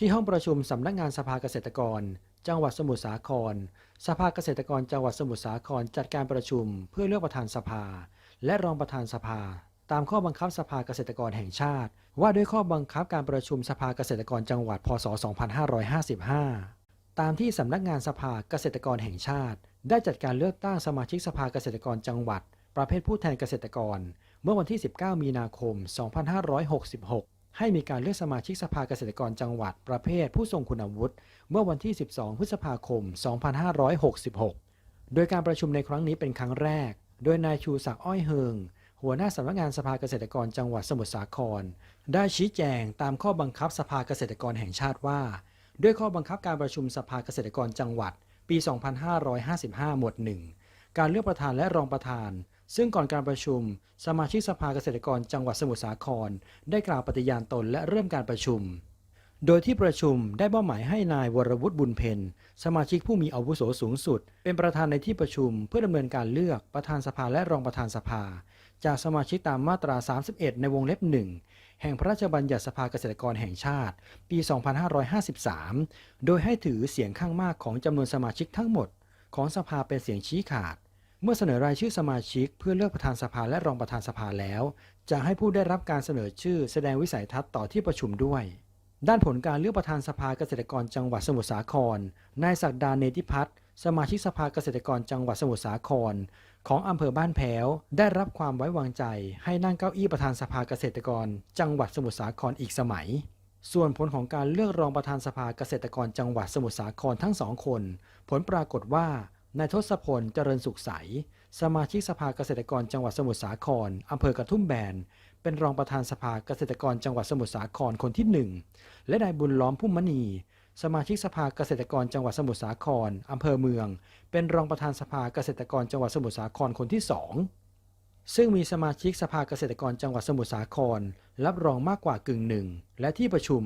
ที่ห้องประชุมสำนักงานสภาเกษตรกร จังหวัดสมุทรสาคร สภาเกษตรกรจังหวัดสมุทรสาครจัดการประชุม เพื่อเลือกประธานสภา และรองประธานสภา ตามข้อบังคับสภาเกษตรกรแห่งชาติ ว่าด้วยข้อบังคับการประชุมสภาเกษตรกรจังหวัดพศ 2555 ตามที่สำนักงานสภาเกษตรกรแห่งชาติ ได้จัดการเลือกตั้งสมาชิกสภาเกษตรกรจังหวัด ประเภทผู้แทนเกษตรกร เมื่อวันที่ 19 มีนาคม 2566 ให้มีการเลือกสมาชิกสภาเกษตรกรจังหวัดประเภทผู้ทรงคุณวุฒิเมื่อวันที่ 12 พฤษภาคม 2566 โดยการประชุมในครั้งนี้เป็นครั้งแรก โดยนายชูศักดิ์อ้อยเฮิง หัวหน้าสำนักงานสภาเกษตรกรจังหวัดสมุทรสาคร ได้ชี้แจงตามข้อบังคับสภาเกษตรกรแห่งชาติว่า ด้วยข้อบังคับการประชุมสภาเกษตรกรจังหวัด ปี 2555 หมวด 1 การเลือกประธานและรองประธาน ซึ่งก่อนการประชุม สมาชิกสภาเกษตรกรจังหวัดสมุทรสาคร ได้กล่าวปฏิญาณตนและเริ่มการประชุม โดยที่ประชุมได้มอบหมายให้นายวรวุฒิบุญเพ็ญสมาชิกผู้มีอาวุโสสูงสุด เป็นประธานในที่ประชุมเพื่อดำเนินการเลือกประธานสภาและรองประธานสภา จากสมาชิกตามมาตรา 31 ในวงเล็บหนึ่งแห่งพระราชบัญญัติสภาเกษตรกรแห่งชาติ ปี 2553 โดยให้ถือเสียงข้างมากของจำนวนสมาชิกทั้งหมด ของสภาเป็นเสียงชี้ขาด เมื่อเสนอรายชื่อสมาชิก เพื่อเลือกประธานสภาและรองประธานสภาแล้ว จะให้ผู้ได้รับการเสนอชื่อแสดงวิสัยทัศน์ต่อที่ประชุมด้วย ด้านผลการเลือกประธานสภาเกษตรกรจังหวัดสมุทรสาคร นายศักดาเนติพัฒน์สมาชิกสภาเกษตรกรจังหวัดสมุทรสาคร ของอำเภอบ้านแพ้ว ได้รับความไว้วางใจ ให้นั่งเก้าอี้ประธานสภาเกษตรกร จังหวัดสมุทรสาครอีกสมัย ส่วนผลของการเลือกรองประธานสภาเกษตรกรจังหวัดสมุทรสาครทั้งสองคน ผลปรากฏว่า นายทศพลเจริญสุขใส สมาชิกสภาเกษตรกรจังหวัดสมุทรสาครอำเภอกระทุ่มแบน เป็นรองประธานสภาเกษตรกรจังหวัดสมุทรสาครคนที่หนึ่งและนายบุญล้อมพุ่มมณี สมาชิกสภาเกษตรกรจังหวัดสมุทรสาครอำเภอเมือง เป็นรองประธานสภาเกษตรกรจังหวัดสมุทรสาครคนที่สองซึ่งมีสมาชิกสภาเกษตรกรจังหวัดสมุทรสาคร รับรองมากกว่ากึ่งหนึ่ง และที่ประชุม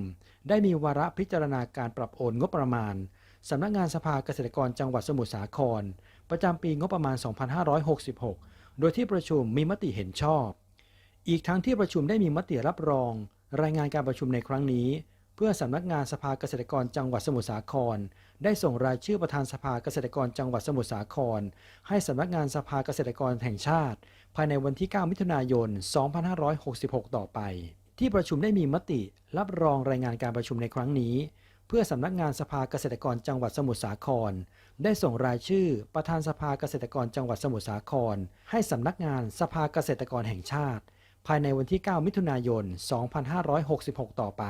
ได้มีวาระพิจารณาการปรับโอนงบประมาณ สำนักงานสภาเกษตรกรจังหวัดสมุทรสาคร ประจำปีงบประมาณ 2566 โดยที่ประชุมมีมติเห็นชอบ อีกทั้งที่ประชุมได้มีมติรับรอง รายงานการประชุมในครั้งนี้ เพื่อสำนักงานสภาเกษตรกรจังหวัดสมุทรสาคร ได้ส่งรายชื่อประธานสภาเกษตรกรจังหวัดสมุทรสาคร ให้สำนักงานสภาเกษตรกรแห่งชาติ ภายในวันที่ 9 มิถุนายน 2566 ต่อไป ที่ประชุมได้มีมติรับรองรายงานการประชุมในครั้งนี้ พื่อสำนักงานสภาเกษตรกรจังหวัดสมุทรสาคร ได้ส่งรายชื่อประธานสภาเกษตรกรจังหวัดสมุทรสาคร ให้สำนักงานสภาเกษตรกรแห่งชาติ ภายในวันที่ 9 มิถุนายน 2566 ต่อไป